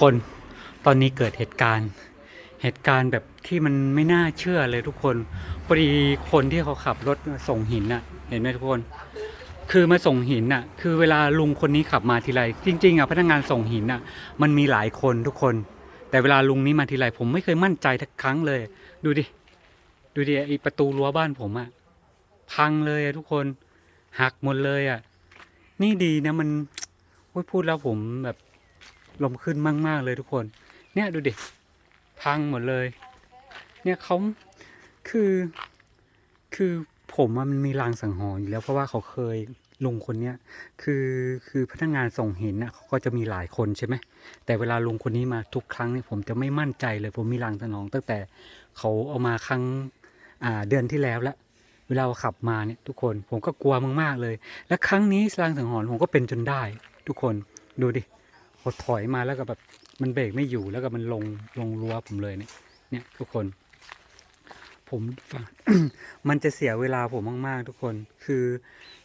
คน ตอนนี้เกิดเหตุการณ์ เหตุการณ์แบบที่มันไม่น่าเชื่อเลยทุกคนพอดีคนที่เขาขับรถส่งหินน่ะ เห็นไหมทุกคน คือมาส่งหินน่ะ คือเวลาลุงคนนี้ขับมาทีไรจริงๆอะพนักงานส่งหินน่ะ มันมีหลายคนทุกคน แต่เวลาลุงนี้มาทีไรผมไม่เคยมั่นใจทักครั้งเลย ดูดิดูดิไอประตูรั้วบ้านผมอะพังเลยอะทุกคนหักหมดเลยอะนี่ดีนะมันพูดแล้วผมแบบ ลมขึ้นมาก ๆ เลยทุกคน เนี่ยดูดิพังหมดเลย เนี่ยเขาคือคือผมมันมีลางสังหรณ์อยู่แล้วเพราะว่าเขาเคยลุงคนเนี้ยคือคือพนักงานส่งเหินน่ะเขาก็จะมีหลายคนใช่ไหมแต่เวลาลุงคนนี้มาทุกครั้งเนี่ยผมจะไม่มั่นใจเลย ผมมีลางสังหรณ์ตั้งแต่เขาเอามาครั้งอ่าเดือนที่แล้วล้วเวลาขับมาเนี่ยทุกคนผมก็กลัวมากๆเลย และครั้งนี้ลางสังหรณ์ผมก็เป็นจนได้ ทุกคนดูดิ เขาถอยมาแล้วก็แบบมันเบรกไม่อยู่แล้วก็มันลงลงรั้วผมเลยเนี่ยเนี่ยทุกคน ผมฟังมันจะเสียเวลาผมมาก ๆ ทุกคนคือ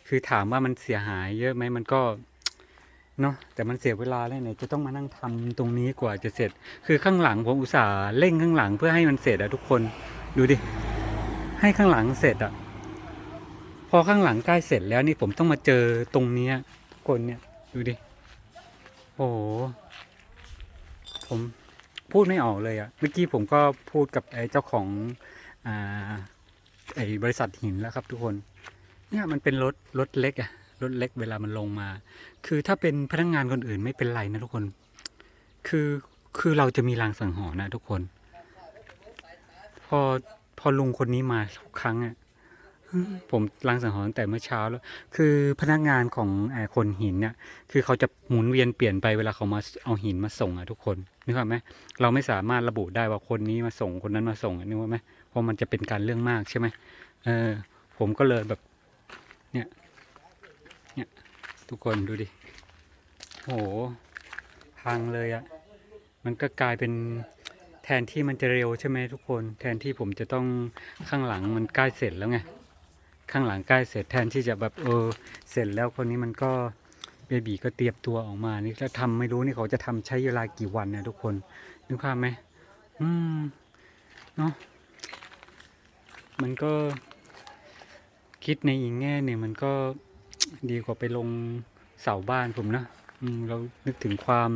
คือถามว่ามันเสียหายเยอะไหมมันก็เนาะแต่มันเสียเวลาแล้วเนี่ยจะต้องมานั่งทำตรงนี้กว่าจะเสร็จ คือข้างหลังผมอุตส่าห์เร่งข้างหลังเพื่อให้มันเสร็จอะทุกคนดูดิให้ข้างหลังเสร็จอะพอข้างหลังใกล้เสร็จแล้วนี่ผมต้องมาเจอตรงเนี้ยทุกคนเนี่ยดูดิ โอ้โห ผมพูดไม่ออกเลยอะเมื่อกี้ผมก็พูดกับไอ้เจ้าของอ่าไอ้บริษัทหินแล้วครับทุกคน เนี่ยมันเป็นรถรถเล็กอะรถเล็กเวลามันลงมา คือถ้าเป็นพนักงานคนอื่นไม่เป็นไรนะทุกคน คือคือเราจะมีรางสังหรณ์นะทุกคน พอพอลุงคนนี้มาทุกครั้งอะ ผมรางสังหรณ์ตั้งแต่เมื่อเช้าแล้ว คือพนักงานของอคนหินเนี่ยคือเขาจะหมุนเวียนเปลี่ยนไปเวลาเขามาเอาหินมาส่งอะทุกคนนึกออกไหมเราไม่สามารถระบุได้ว่าคนนี้มาส่งคนนั้นมาส่งนึกว่าไหมเพราะมันจะเป็นการเรื่องมากใช่ไหมเออผมก็เลยแบบเนี่ยเนี่ยทุกคนดูดิโหพังเลยอะมันก็กลายเป็นแทนที่มันจะเร็วใช่ไหมทุกคน แทนที่ผมจะต้องข้างหลังมันใกล้เสร็จแล้วไง ข้างหลังใกล้เสร็จแทนที่จะแบบเออเสร็จแล้วคนนี้มันก็เบบีก็เตรียมตัวออกมานี่ถ้าทำไม่รู้นี่เขาจะทำใช้เวลากี่วันเนี่ยทุกคนนึกภาพไหมอืมเนาะมันก็คิดในอีกแง่เนี่ยมันก็ดีกว่าไปลงเสาบ้านผมนะอืมเรานึกถึงความ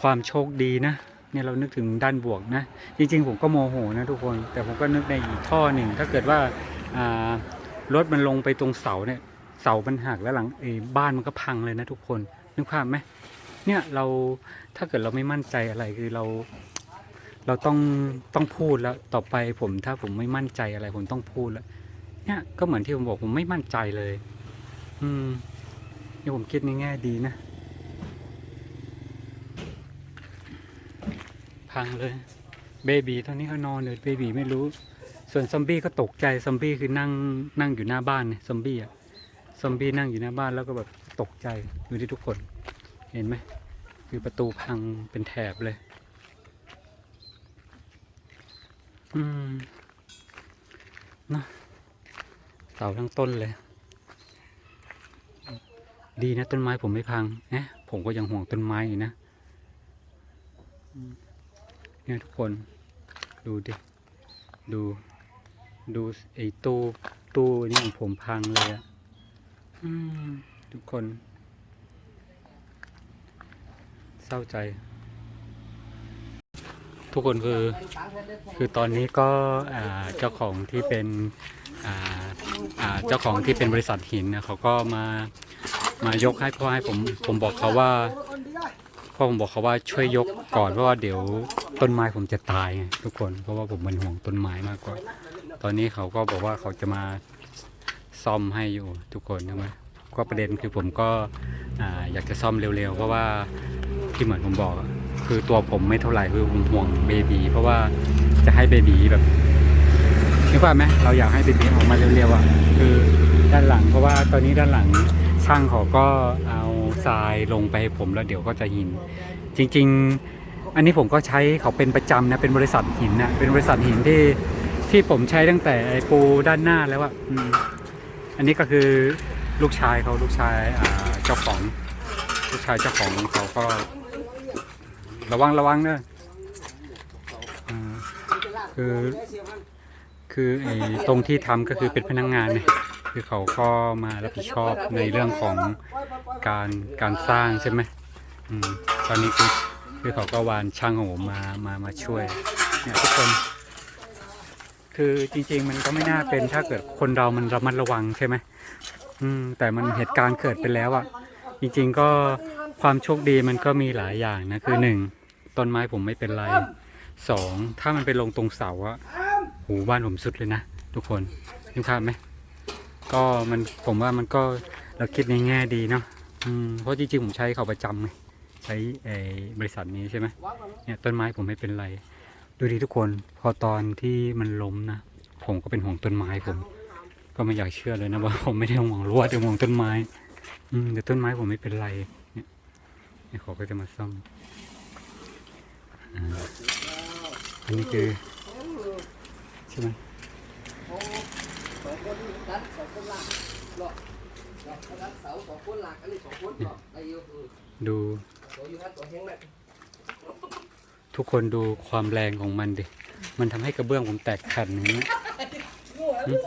ความโชคดีนะเนี่ยเรานึกถึงด้านบวกนะ จริงๆ ผมก็โมโหนะทุกคน แต่ผมก็นึกในอีกข้อหนึ่งถ้าเกิดว่าอ่า รถมันลงไปตรงเสาเนี่ย เสามันหักแล้วหลังเอบ้านมันก็พังเลยนะทุกคนนึกภาพไหมเนี่ยเราถ้าเกิดเราไม่มั่นใจอะไรคือเรา เราต้องต้องพูดแล้วต่อไปผมถ้าผมไม่มั่นใจอะไรผมต้องพูดแล้วเนี่ยก็เหมือนที่ผมบอกผมไม่มั่นใจเลย อืมนี่ผมคิดในแง่ดีนะ พังเลยเบบีตอนนี้เขานอนเลยเบบีไม่รู้ ส่วนซอมบี้ก็ตกใจซอมบี้คือนั่งนั่งอยู่หน้าบ้านเนี่ยซอมบี้อะซอมบี้นั่งอยู่หน้าบ้านแล้วก็แบบตกใจดูที่ทุกคนเห็นไหมคือประตูพังเป็นแถบเลย อืมเนะเสาทั้งต้นเลย ดีนะต้นไม้ผมไม่พังนะผมก็ยังห่วงต้นไม้อยู่นะเนี่ยทุกคนดูดิ ดู ดูไอ้ตู้ตู้นี่ของผมพังเลยอะอืมทุกคน เศร้าใจ ทุกคนคือ คือตอนนี้ก็อ่าเจ้าของที่เป็นอ่าอ่าเจ้าของที่เป็นบริษัทหินนะเขาก็มามายกให้เพราะให้ผมผมบอกเขาว่าเพราะผมบอกเขาว่าช่วยยกก่อนเพราะว่าเดี๋ยวต้นไม้ผมจะตายไงทุกคนเพราะว่าผมเป็นห่วงต้นไม้มากกว่าต อนนี้เขาก็บอกว่าเขาจะมาซ่อมให้อยู่ทุกคนใช่ไหมก็ประเด็นคือผมก็อ่าอยากจะซ่อมเร็วๆ เพราะว่าที่เหมือนผมบอก คือตัวผมไม่เท่าไหร่คือผมห่วงเบบีเพราะว่าจะให้เบบีแบบนึกว่าไหมเราอยากให้เบบีออกมาเร็วๆอะคือด้านหลัง เพราะว่าตอนนี้ด้านหลังช่างเขาก็เอาทรายลงไปให้ผมแล้วเดี๋ยวก็จะหิน จริง ๆ อันนี้ผมก็ใช้เขาเป็นประจำนะเป็นบริษัทหินนะเป็นบริษัทหินที่ ที่ผมใช้ตั้งแต่ไอปูด้านหน้าแล้วอะอืมอันนี้ก็คือลูกชายเขาลูกชายอ่าเจ้าของ ลูกชายเจ้าของเขาก็ ระวังระวังเนอะอ่าคือคือไอ้ตรงที่ทำก็คือเป็นพนักงานเนี่ยคือเขาก็มารับผิดชอบในเรื่องของการการสร้างใช่ไหมอืมตอนนี้คือคือเขาก็วานช่างของผมมามามาช่วยเนี่ยทุกคน คือจริง ๆ มันก็ไม่น่าเป็นถ้าเกิดคนเรามันระมัดระวังใช่ไหมอืม แต่มันเหตุการณ์เกิดไปแล้วอะจริง ๆ ก็ความโชคดีมันก็มีหลายอย่างนะ คือหนึ่งต้นไม้ผมไม่เป็นไรสองถ้ามันไปลงตรงเสาอะหูบ้านผมสุดเลยนะทุกคนนึกภาพไหมก็มันผมว่ามันก็เราคิดในแง่ดีเนาะอืมเพราะจริงๆผมใช้เขาประจำไงใช้ไอ้บริษัทนี้ใช่ไหมเนี่ยต้นไม้ผมไม่เป็นไร ดูดีทุกคนพอตอนที่มันล้มนะผมก็เป็นห่วงต้นไม้ผม ก็ไม่อยากเชื่อเลยนะว่าผมไม่ได้ห่วงรั้วแต่ห่วงต้นไม้ อืมแต่ต้นไม้ผมไม่เป็นไรเนี่ยเนี่ยเขาก็จะมาซ่อมอันนี้คือใช่ไหมดั ทตัวแห้งแม่ทุกคนดูความแรงของมันดิ มันทำให้กระเบื้องผมแตกแผ่นอย่างนี้อืม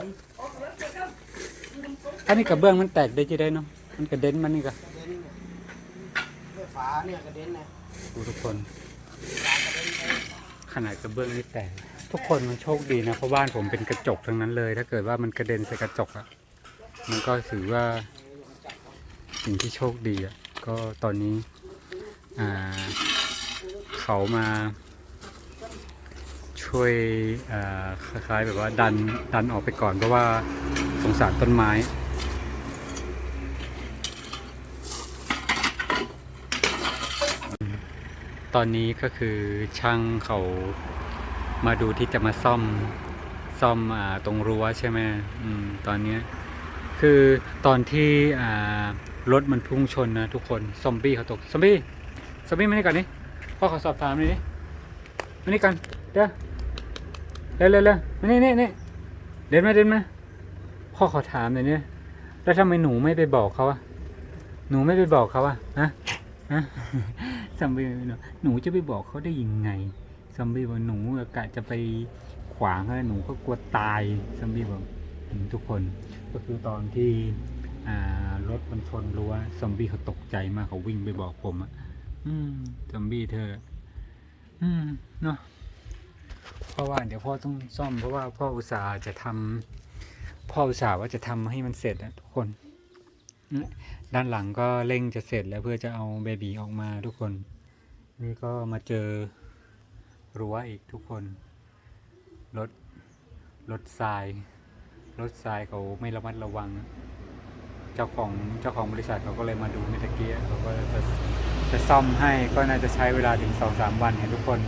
อันนี้กระเบื้องมันแตกได้จะได้เนาะ มันกระเด็นมันนี่ก็กระเด็นด้วยฝาเนี่ยกระเด็นนะดูทุกคนฝากระเด็นไปขนาดกระเบื้องนี่แตก ทุกคนมันโชคดีนะ เพราะบ้านผมเป็นกระจกทั้งนั้นเลย ถ้าเกิดว่ามันกระเด็นใส่กระจกอะมันก็ถือว่า สิ่งที่โชคดีอะก็ตอนนี้ อ่า เขามาช่วยคล้ายๆแบบว่าดันดันออกไปก่อนเพราะว่าสงสารต้นไม้ตอนนี้ก็คือช่างเขามาดูที่จะมาซ่อมซ่อมอตรงรั้วใช่ไหมอมตอนนี้คือตอนที่รถมันพุ่งชนนะทุกคนซอมบี้เขาตกซอมบี้ซอมบี้มานี่ก่อนนี่ พ่อขอสอบถามหน่อยดิมานี่ก่อนเดี๋ยวเร็วเร็วเร็วมานี่นี่นี่เดินมาเดินมาพ่อขอถามหน่อยเนี่ยแล้วทำไมหนูไม่ไปบอกเขาอะหนูไม่ไปบอกเขาอะฮะฮะซัมบี้เนอะหนูจะไปบอกเขาได้ยังไงซัมบี้บอกหนูกะจะไปขวางให้หนูก็กลัวตายซัมบี้บอกทุกคนก็คือตอนที่อ่ารถมันชนรั้วซอมบี้เขาตกใจมากเขาวิ่งไปบอกผมอะ อืมซอมบี้เธอ อืมเนาะเพราะว่าเดี๋ยวพ่อต้องซ่อมเพราะว่าพ่ออุตส่าห์จะทำพ่ออุตส่าห์ว่าจะทำให้มันเสร็จอะทุกคน ด้านหลังก็เร่งจะเสร็จแล้วเพื่อจะเอาเบบีออกมาทุกคน นี่ก็มาเจอรั้วอีกทุกคนรถรถทรายรถทรายเขาไม่ระมัดระวัง เจ้าของเจ้าของบริษัทเขาก็เลยมาดูเมื่อตะกี้เขาก็จะ จะซ่อมให้ก็น่าจะใช้เวลาถึงสองสามวันเนี่ยทุกคน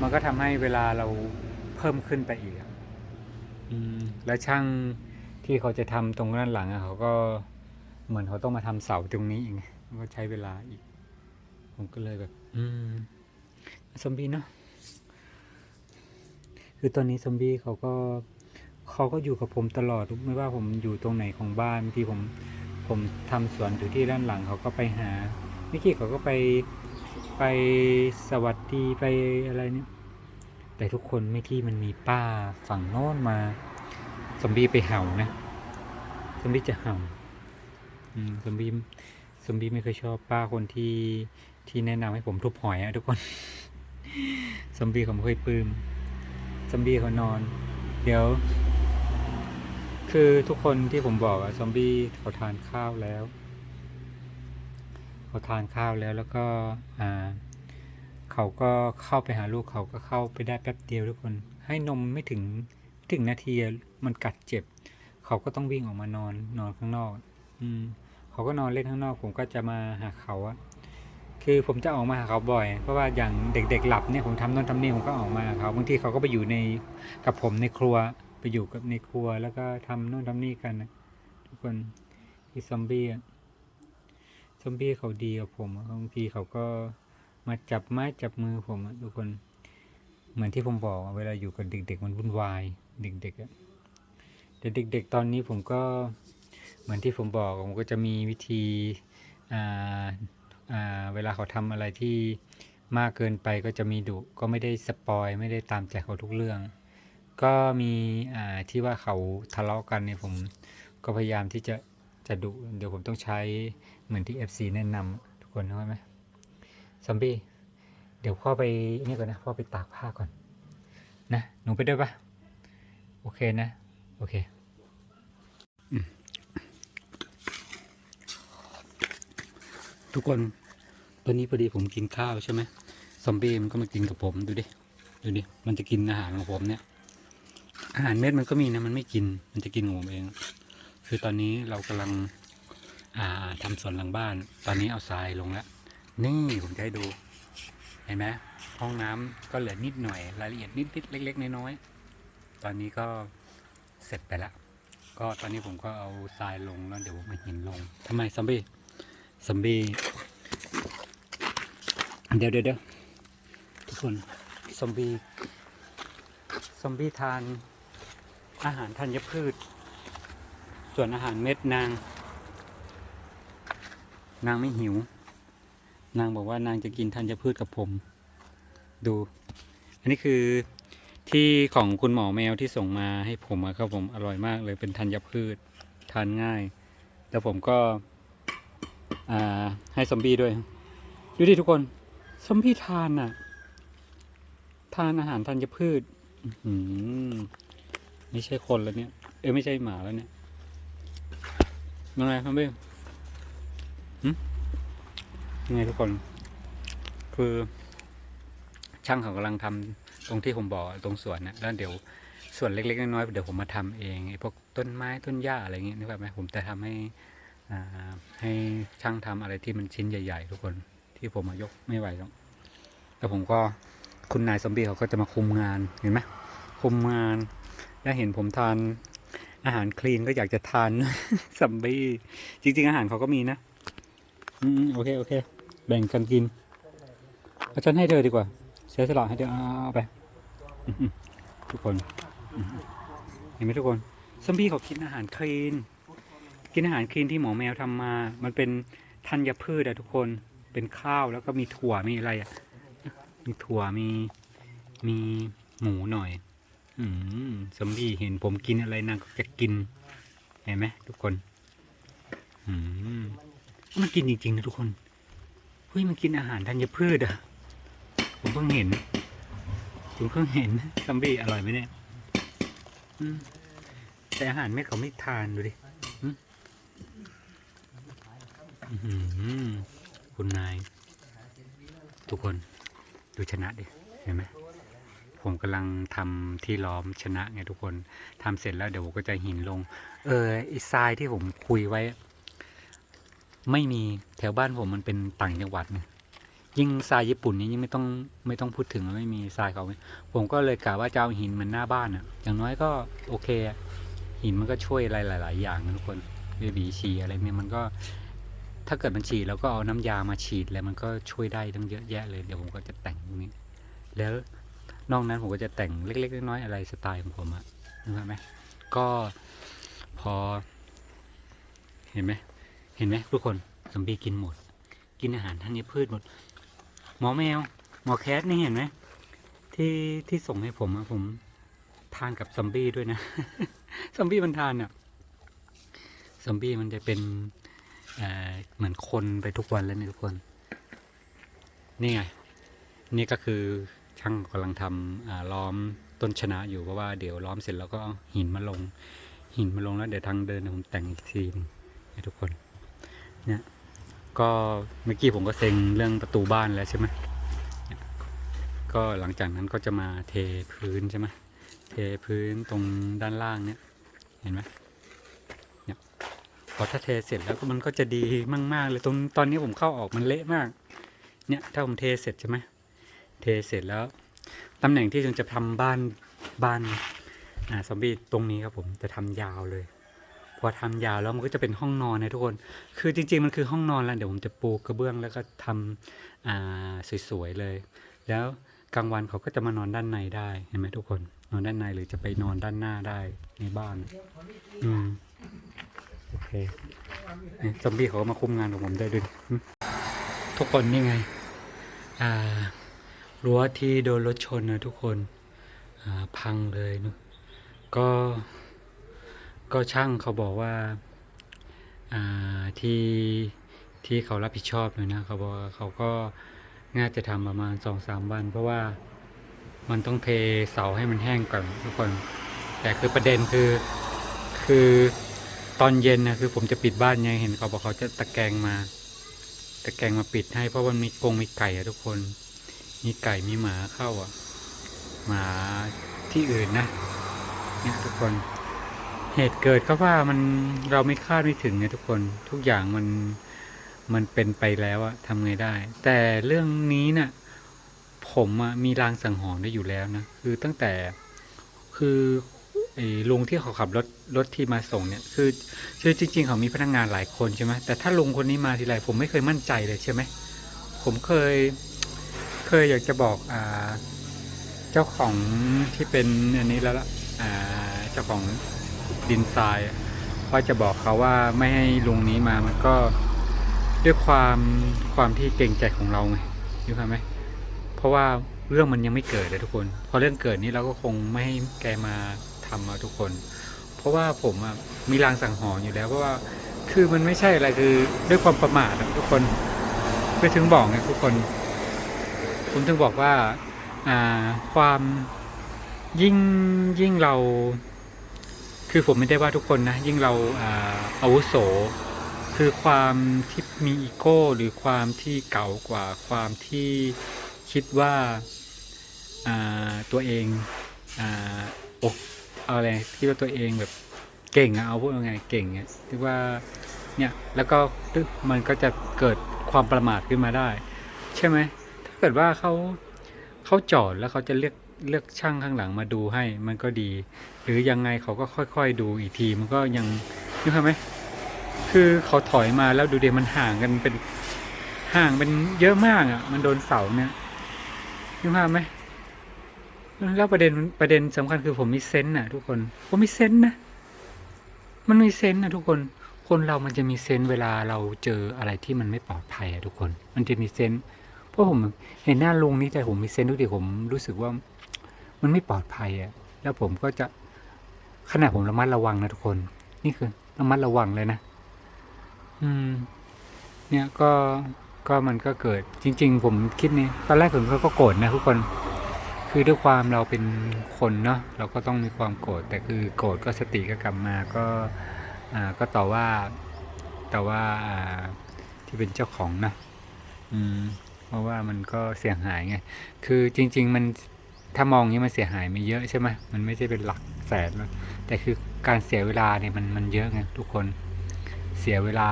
มันก็ทำให้เวลาเราเพิ่มขึ้นไปอีกอะอืมแล้วช่างที่เขาจะทำตรงด้านหลังอะเขาก็เหมือนเขาต้องมาทำเสาตรงนี้อีกไงมันก็ใช้เวลาอีก ผมก็เลยแบบ อืมซอมบี้เนาะคือตอนนี้ซอมบี้เขาก็เขาก็อยู่กับผมตลอดไม่ว่าผมอยู่ตรงไหนของบ้านบางทีผมผมทำสวนอยู่ที่ด้านหลังเขาก็ไปหา เมื่อกี้เขาก็ไปไปสวัสดีไปอะไรเนี่ยแต่ทุกคนเมื่อกี้มันมีป้าฝั่งโน้นมาซอมบีไปเห่านะซอมบีจะเห่าอืมซอมบี้ซอมบีไม่เคยชอบป้าคนที่ที่แนะนำให้ผมทุบหอยอะทุกคนซอมบีเขาไม่เคยปลื้มซอมบีเขานอน เดี๋ยว คือทุกคนที่ผมบอกอะซอมบี้เขาทานข้าวแล้ว เขาทานข้าวแล้วแล้วก็เขาก็เข้าไปหาลูกเขาก็เข้าไปได้แป๊บเดียวทุกคน ให้นมไม่ถึงถึงนาทีมันกัดเจ็บ เขาก็ต้องวิ่งออกมานอนนอนข้างนอก อืมเขาก็นอนเล่นข้างนอก ผมก็จะมาหาเขาอะคือผมจะออกมาหาเขาบ่อย เพราะว่าอย่างเด็กๆหลับเนี่ยผมทำโน่นทำนี่ผมก็ออกมาเขาบางทีเขาก็ไปอยู่ในกับผมในครัวไปอยู่กับในครัวแล้วก็ทำโน่นทำนี่กันนะทุกคนที่ซอมบี้อะ ซอมบี้เขาดีกับผมบางทีเขาก็มาจับไม้จับมือผมทุกคน เหมือนที่ผมบอกเวลาอยู่กับเด็ก ๆ มันวุ่นวายเด็กๆอะแต่เด็ก ๆ ตอนนี้ผมก็เหมือนที่ผมบอกผมก็จะมีวิธีอ่าอ่าเวลาเขาทำอะไรที่มากเกินไปก็จะมีดุก็ไม่ได้สปอยไม่ได้ตามใจเขาทุกเรื่อง ก็มีอ่าที่ว่าเขาทะเลาะกันเนี่ยผมก็พยายามที่จะจะดุเดี๋ยวผมต้องใช้ เหมือนที่ FC แนะนำทุกคนเข้าไหมซอมบี้ เดี๋ยวพ่อไปนี่ก่อนนะพ่อไปตากผ้าก่อน นะ หนูไปด้วยปะโอเคนะ โอเคทุกคนตอนนี้พอดีผมกินข้าวใช่ไหมซอมบี้มันก็มากินกับผมดูดิ ดูดิ มันจะกินอาหารของผมเนี่ย อาหารเม็ดมันก็มีนะ มันไม่กิน มันจะกินของผมเอง คือตอนนี้เรากำลัง่าทำสวนหลังบ้าน ตอนนี้เอาทรายลงแล้ว นี่ผมจะให้ดู เห็นไหมห้องน้ำก็เหลือนิดหน่อย รายละเอียดนิดนิดๆเล็ก ๆ น้อยๆ ตอนนี้ก็เสร็จไปแล้ว ก็ตอนนี้ผมก็เอาทรายลงแล้วเดี๋ยวผมมาหินลงทำไมซัมบี้ซัมบี้เดี๋ยวเดี๋ยวเดี๋ยวทุกคนซอมบี้ซอมบี้ทานอาหารธัญพืช ส่วนอาหารเม็ดนาง นางไม่หิว นางบอกว่านางจะกินธัญพืชกับผม ดู อันนี้คือที่ของคุณหมอแมวที่ส่งมาให้ผมครับผมอร่อยมากเลยเป็นธัญพืชทานง่าย แล้วผมก็ให้ซอมบี้ด้วยดูดิทุกคนซอมบี้ทานอะทานอาหารธัญพืชไม่ใช่คนแล้วเนี่ย เอ้ยไม่ใช่หมาแล้วเนี่ยยังไงครับพี่หึ ยังไงทุกคน คือช่างเขากำลังทำตรงที่ผมบอกตรงสวนนะแล้วเดี๋ยวส่วนเล็กๆน้อยๆเดี๋ยวผมมาทำเองไอ้พวกต้นไม้ต้นหญ้าอะไรเงี้ยนึกภาไหมผมจะทำให้อ่าให้ช่างทำอะไรที่มันชิ้นใหญ่ ๆ ทุกคนที่ผมมายกไม่ไหวหรอกแล้วผมก็คุณนายซอมบีเขาก็จะมาคุมงานเห็นไหมคุมงานแล้วเห็นผมทานอาหารคลีนก็อยากจะทานซัมบี้จริง ๆ อาหารเขาก็มีนะ อืมโอเค โอเค แบ่งกันกินเอาฉันให้เธอดีกว่า เสียสละให้เธอเอาไป ทุกคน เห็นไหมทุกคนซัมบี้เขากินอาหารคลีน กินอาหารคลีนที่หมอแมวทำมา มันเป็นธัญพืชอะทุกคน เป็นข้าวแล้วก็มีถั่วมีอะไรอะมีถั่วมีมีหมูหน่อย อืมซอมบี้เห็นผมกินอะไรนางก็จะกิน เห็นไหมทุกคน อืมมันกินจริงๆนะทุกคน เฮ้ยมันกินอาหารธัญพืชอะ ผมเพิ่งเห็น ผมเพิ่งเห็นซอมบี้อร่อยไหมเนี่ยแต่อาหารเม็ดเขาไม่ทานดูดิคุณนาย ทุกคนดูชนะดิ เห็นไหมผมกำลังทำที่ล้อมชนะไงทุกคนทำเสร็จแล้วเดี๋ยวผมก็จะหินลง เออไอ้ทรายที่ผมคุยไว้ ไม่มีแถวบ้านผมมันเป็นต่างจังหวัดเนี่ยยิ่งทรายญี่ปุ่นนี่ยิ่งไม่ต้องไม่ต้องพูดถึงไม่มีทรายเขาผมก็เลยกะว่าจะเอาหินมันหน้าบ้านอะ อย่างน้อยก็โอเค หินมันก็ช่วยอะไรหลาย ๆ อย่างนะทุกคนเบบีฉี่อะไรเนี่ยมันก็ถ้าเกิดมันฉี่เราก็เอาน้ำยามาฉีดแล้วมันก็ช่วยได้ตั้งเยอะแยะเลยเดี๋ยวผมก็จะแต่งตรงนี้ แล้วนอกนั้นผมก็จะแต่งเล็ก ๆ น้อยๆอะไรสไตล์ของผมอะนึกภาพไหมก็พอ เห็นไหม เห็นไหมทุกคนซอมบี้กินหมด กินอาหารท่านนี้พืชหมด หมอแมว หมอแคทนี่เห็นไหมที่ที่ส่งให้ผมอะผมทานกับซอมบี้ด้วยนะซอมบี้มันทานอะซอมบี้มันจะเป็นเอ่อเหมือนคนไปทุกวันแล้วนี่ทุกคน นี่ไง นี่ก็คือช่างกำลังทำอ่าล้อมต้นชนะอยู่เพราะว่าเดี๋ยวล้อมเสร็จแล้วก็หินมาลง หินมาลงแล้วเดี๋ยวทางเดินผมแต่งอีกทีหนึงให้ทุกคน เนี่ยก็เมื่อกี้ผมก็เซ็งเรื่องประตูบ้านแล้วใช่ไหมก็หลังจากนั้นก็จะมาเทพื้นใช่ไหมเทพื้นตรงด้านล่างเนี่ยเห็นไหมเนี่ยพอถ้าเทเสร็จแล้วก็มันก็จะดีมากๆเลยตรงตอนนี้ผมเข้าออกมันเละมาก เนี่ยถ้าผมเทเสร็จใช่ไหมเทเสร็จแล้วตำแหน่งที่ผมจะทำบ้านบ้านอ่าซอมบี้ตรงนี้ครับผมจะทำยาวเลย พอทำยาวแล้วมันก็จะเป็นห้องนอนนะทุกคน คือจริงๆมันคือห้องนอนแล้วเดี๋ยวผมจะปูกระเบื้องแล้วก็ทำอ่าสวยๆเลย แล้วกลางวันเขาก็จะมานอนด้านในได้เห็นไหมทุกคน นอนด้านในหรือจะไปนอนด้านหน้าได้ในบ้าน อืมโอเคนี่ซอมบี้เขาก็มาคุมงานของผมได้ด้วยทุกคนนี่ไง อ่ารั้วที่โดนรถชนนะทุกคนพังเลยนะก็ ก็ช่างเขาบอกว่าอ่าที่ที่เขารับผิดชอบเลยนะเขาบอกเขาก็น่าจะทำประมาณสองสามวัน เพราะว่ามันต้องเทเสาให้มันแห้งก่อนทุกคน แต่คือประเด็นคือคือตอนเย็นนะคือผมจะปิดบ้านยังเห็นเขาบอกเขาจะตะแกรงมาตะแกรงมาปิดให้เพราะมันมีกงมีไก่อะทุกคน มีไก่มีหมาเข้าอะหมาที่อื่นนะเนี่ยทุกคน เหตุเกิดก็ว่ามันเราไม่คาดไม่ถึงไงทุกคนทุกอย่างมันมันเป็นไปแล้วอะทำไงได้ แต่เรื่องนี้น่ะผมอะมีรางสังหรณ์ได้อยู่แล้วนะคือตั้งแต่คือไอ้ลุงที่เขาขับรถรถที่มาส่งเนี่ยคือคือจริง ๆ เขามีพนักงานหลายคนใช่ไหมแต่ถ้าลุงคนนี้มาทีไรผมไม่เคยมั่นใจเลยใช่ไหมผมเคยเคยอยากจะบอกอ่าเจ้าของที่เป็นอันนี้แล้วล่ะอ่าเจ้าของ ดินทรายอะว่าจะบอกเขาว่าไม่ให้ลุงนี้มามันก็ด้วยความความที่เกรงใจของเราไงรู้ไหมเพราะว่าเรื่องมันยังไม่เกิดเลยทุกคน พอเรื่องเกิดนี้เราก็คงไม่ให้แกมาทำอะทุกคน เพราะว่าผมอะมีรางสังหรณ์อยู่แล้วเพราะว่าคือมันไม่ใช่อะไรคือด้วยความประมาทอะทุกคนไปถึงบอกไงทุกคน ผมถึงบอกว่าอ่าความยิ่งยิ่งเรา คือผมไม่ได้ว่าทุกคนนะ ยิ่งเราอาอาวุโส คือความที่มีอีโก้ หรือความที่เก่ากว่า ความที่คิดว่าาตัวเองอ่าอกเอาอะไรที่ว่าตัวเองแบบเก่งอะเอาพูดยังไงเก่งอะที่ว่าเนี่ยแล้วก็ตึมันก็จะเกิดความประมาทขึ้นมาได้ ใช่ไหมถ้าเกิดว่าเขาเขาจอดแล้วเขาจะเลือก เลือกช่างข้างหลังมาดูให้มันก็ดี หรือยังไงเขาก็ค่อยๆดูอีกทีมันก็ยังนึกภาไหมคือเขาถอยมาแล้วดูเดี๋ยวมันห่างกันเป็นห่างเป็นเยอะมากอะ มันโดนเสาเนี่ยนึกภาพไหมแล้วประเด็นประเด็นสำคัญคือผมมีเซนส์น่ะทุกคนผมมีเซนส์นะมันมีเซนส์นะทุกคนคนเรามันจะมีเซนส์เวลาเราเจออะไรที่มันไม่ปลอดภัยอะทุกคน มันจะมีเซนส์เพราะผมเห็นหน้าลุงนี้แต่ผมมีเซนส์ทุกทีผมรู้สึกว่า มันไม่ปลอดภัยอะแล้วผมก็จะขณะผมระมัดระวังนะทุกคน นี่คือระมัดระวังเลยนะ อืม เนี่ยก็ก็มันก็เกิด จริง ๆ ผมคิดนี่ตอนแรกผมก็โกรธนะทุกคน คือด้วยความเราเป็นคนเนาะเราก็ต้องมีความโกรธแต่คือโกรธก็สติก็กลับมาก็อ่าก็ต่อว่าต่อว่าที่เป็นเจ้าของนะ อืม เพราะว่ามันก็เสียหายไง คือจริง ๆ มัน ถ้ามองอย่างนี้มันเสียหายไม่เยอะใช่ไหมมันไม่ใช่เป็นหลักแสนแต่คือการเสียเวลาเนี่ยมันมันเยอะไงทุกคนเสียเวลา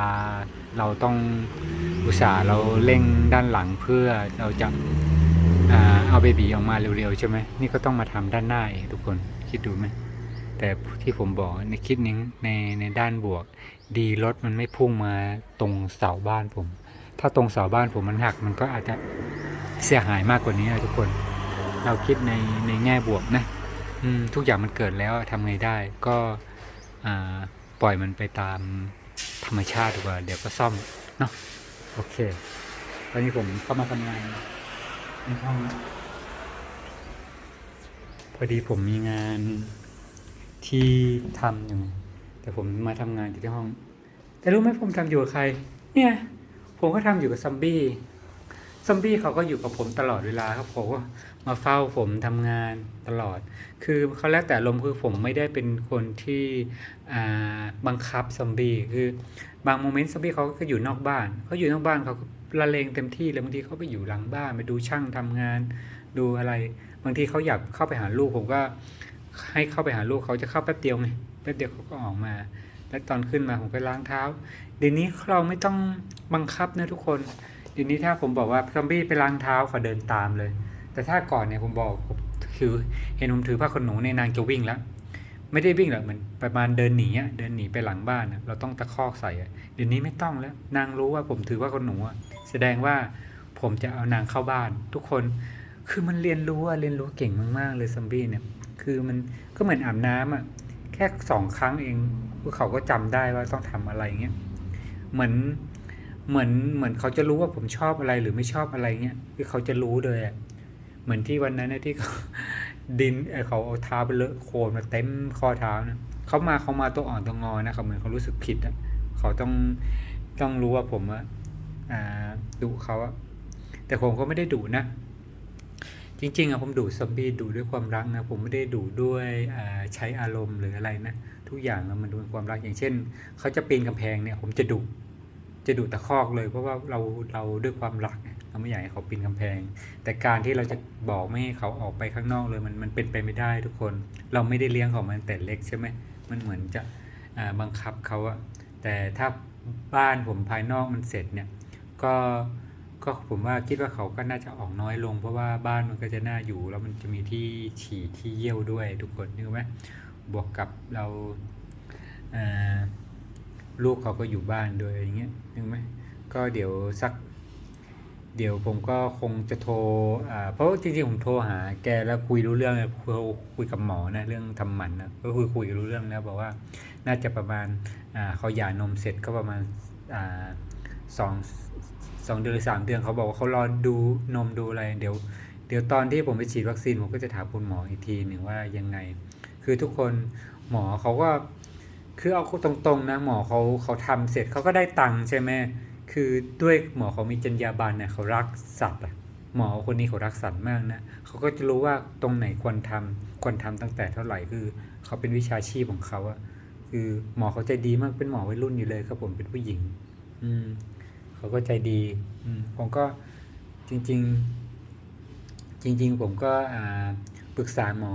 เราต้องอุตส่าห์เราเร่งด้านหลังเพื่อเราจะเอาเบบีออกมาเร็วๆใช่ไหมนี่ก็ต้องมาทำด้านหน้าเองทุกคนคิดดูไหมแต่ที่ผมบอกในคิดนี้ในในด้านบวก ดีรถมันไม่พุ่งมาตรงเสาบ้านผม ถ้าตรงเสาบ้านผมมันหักมันก็อาจจะเสียหายมากกว่านี้นะทุกคน เราคิดในในแง่บวกนะทุกอย่างมันเกิดแล้วทำไงได้ ก็ปล่อยมันไปตามธรรมชาติดีกว่า เดี๋ยวก็ซ่อมเนาะโอเค ตอนนี้ผมเข้ามาทำงานในห้องพอดีผมมีงานที่ทำอยู่แต่ผมมาทำงานอยู่ที่ห้อง แต่รู้ไหมผมทำอยู่กับใคร เนี่ย ผมก็ทำอยู่กับซัมบี้ซัมบี้เขาก็อยู่กับผมตลอดเวลาครับผม มาเฝ้าผมทำงานตลอด คือเขาแล้วแต่ลมคือผมไม่ได้เป็นคนที่บังคับซัมบี้คือบางโมเมนต์ซัมบี้เขาก็อยู่นอกบ้านเขาอยู่นอกบ้านเขาละเลงเต็มที่เลยบางทีเขาไปอยู่หลังบ้านไปดูช่างทำงาน ดูอะไร บางทีเขาอยากเข้าไปหาลูกผมก็ให้เข้าไปหาลูกเขาจะเข้าแป๊บเดียวไงแป๊บเดียวเขาก็ออกมา แล้วตอนขึ้นมาผมก็ล้างเท้าเดี๋ยวนี้เราไม่ต้องบังคับนะทุกคนเดี๋ยวนี้ถ้าผมบอกว่าซอมบี้ไปล้างเท้าเขาเดินตามเลย แต่ถ้าก่อนเนี่ยผมบอกผมคือเห็นผมถือผ้าขนหนูในนางจะวิ่งแล้ว ไม่ได้วิ่งหรอกเหมือนประมาณเดินหนีอะเดินหนีไปหลังบ้านเราต้องตะคอกใส่เดี๋ยวนี้ไม่ต้องแล้ว นางรู้ว่าผมถือผ้าขนหนูอะแสดงว่าผมจะเอานางเข้าบ้าน ทุกคนคือมันเรียนรู้อะเรียนรู้เก่งมากๆ เลยซอมบี้เนี่ย คือมันก็เหมือนอาบน้ำอะแค่สองครั้งเองพวกเขาก็จำได้ว่าต้องทำอะไรเงี้ยเหมือนเหมือนเหมือนเขาจะรู้ว่าผมชอบอะไรหรือไม่ชอบอะไรเงี้ยคือเขาจะรู้เลยอะ เหมือนที่วันนั้นนะที่เขาดินเขาเอาเท้าไปเลอะโคลนมาเต็มข้อเท้านะเขามาเขามาตัวอ่อนตัวงอนะเขาเหมือนเขารู้สึกผิดอะเขาต้องต้องรู้ว่าผมอะอ่าดุเขาอะแต่ผมก็ไม่ได้ดุนะ จริงๆอะผมดุซอมบี้ดุด้วยความรักนะผมไม่ได้ดุด้วยใช้อารมณ์หรืออะไรนะทุกอย่างมันดูเป็นความรักอย่างเช่นเขาจะปีนกำแพงเนี่ย ผมจะดุจะดุตะคอกเลยเพราะว่าเราเราด้วยความรักไง เราไม่อยากให้เขาปีนกำแพง แต่การที่เราจะบอกไม่ให้เขาออกไปข้างนอกเลยมันมันเป็นไปไม่ได้ทุกคน เราไม่ได้เลี้ยงเขามาตั้งแต่เล็กใช่ไหมมันเหมือนจะบังคับเขาอะแต่ถ้าบ้านผมภายนอกมันเสร็จเนี่ยก็ก็ผมว่าคิดว่าเขาก็น่าจะออกน้อยลง เพราะว่าบ้านมันก็จะน่าอยู่ แล้วมันจะมีที่ฉี่ที่เยี่ยวด้วยทุกคนนึกไหมบวกกับเราอ่าลูกเขาก็อยู่บ้านด้วยอย่างเงี้ยนึกไหมก็เดี๋ยวสัก เดี๋ยวผมก็คงจะโทรอ่าเพราะจริงๆผมโทรหา แกแล้วคุยรู้เรื่องเลยคุยคุยกับหมอนะเรื่องทำหมันนะก็คุยคุยรู้เรื่องแล้วบอกว่าน่าจะประมาณอ่าเขาหย่านมเสร็จก็ประมาณอ่าสองสองเดือนหรือสามเดือนเขาบอกว่าเขารอดูนมดูอะไรเดี๋ยวเดี๋ยวตอนที่ผมไปฉีดวัคซีนผมก็จะถามคุณหมออีกทีหนึ่งว่ายังไง คือทุกคนหมอเขาก็คือเอาตรงๆนะหมอเขาเขาทำเสร็จเขาก็ได้ตังค์ใช่ไหม คือด้วยหมอเขามีจรรยาบรรณเนี่ยเขารักสัตว์อะหมอคนนี้เขารักสัตว์มากนะเขาก็จะรู้ว่าตรงไหนควรทำควรทำตั้งแต่เท่าไหร่คือ เขาเป็นวิชาชีพของเขาอะคือหมอเขาใจดีมากเป็นหมอวัยรุ่นอยู่เลยครับผมเป็นผู้หญิง อืมเขาก็ใจดี อืมผมก็จริง ๆ จริง ๆ ผมก็อ่าปรึกษาหมอ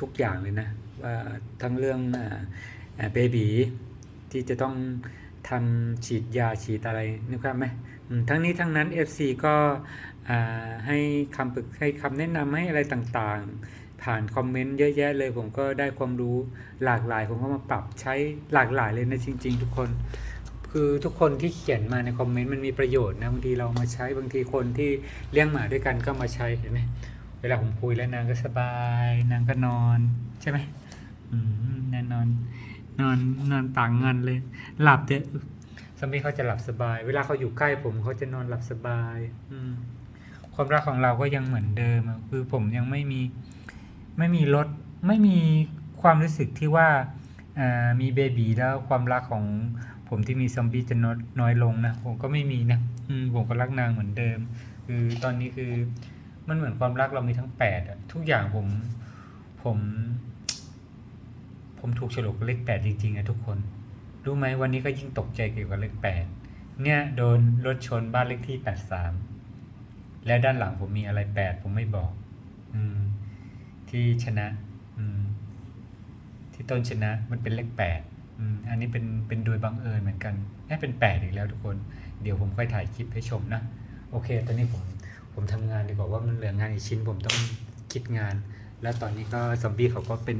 ทุกอย่างเลยนะว่าทั้งเรื่องอ่าเบบีที่จะต้อง ทำฉีดยาฉีดอะไรนึกภาพไหมทั้งนี้ทั้งนั้น FC ก็ให้คำปรึกให้คำแนะนำให้อะไรต่างๆ ผ่านคอมเมนต์เยอะแยะเลยผมก็ได้ความรู้หลากหลายผมก็มาปรับใช้หลากหลายเลยนะจริง ๆ ทุกคน คือทุกคนที่เขียนมาในคอมเมนต์มันมีประโยชน์นะบางทีเรามาใช้บางทีคนที่เลี้ยงหมาด้วยกันก็มาใช้เห็นไหมเวลาผมคุยแล้วนางก็สบาย นางก็นอนใช่ไหมอืมแน่นอน นอนนอนต่างเงินเลย หลับเดี๋ยวสามีเขาจะหลับสบาย เวลาเขาอยู่ใกล้ผมเขาจะนอนหลับสบาย อืมความรักของเราก็ยังเหมือนเดิมคือผมยังไม่มีไม่มีลดไม่มีความรู้สึกที่ว่าามีเบบีแล้วความรักของผมที่มีซอมบี้จะน้อยน้อยลงนะผมก็ไม่มีนะอืผมก็รักนางเหมือนเดิม คือตอนนี้คือมันเหมือนความรักเรามีทั้งแปดอะทุกอย่างผมผม ผมถูกฉลกกับเลขแปดจริงๆนะทุกคน รู้ไหมวันนี้ก็ยิ่งตกใจเกี่ยวกับเลขแปดเนี่ยโดนรถชนบ้านเลขที่แปดสามแล้วด้านหลังผมมีอะไรแปดผมไม่บอก อืม ที่ชนะ อืม ที่ต้นชนะมันเป็นเลขแปดอืมอันนี้เป็นเป็นโดยบังเอิญเหมือนกันแอบเป็นแปดอีกแล้วทุกคน เดี๋ยวผมค่อยถ่ายคลิปให้ชมนะ โอเค ตอนนี้ผมผมทำงานดีกว่าว่ามันเหลืองานอีกชิ้นผมต้องคิดงาน แล้วตอนนี้ก็ซอมบี้เขาก็เป็น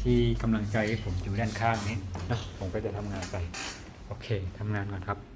ที่กำลังใจให้ผมอยู่ด้านข้างนี้เนะผมก็จะทำงานไป โอเคทำงานก่อนครับ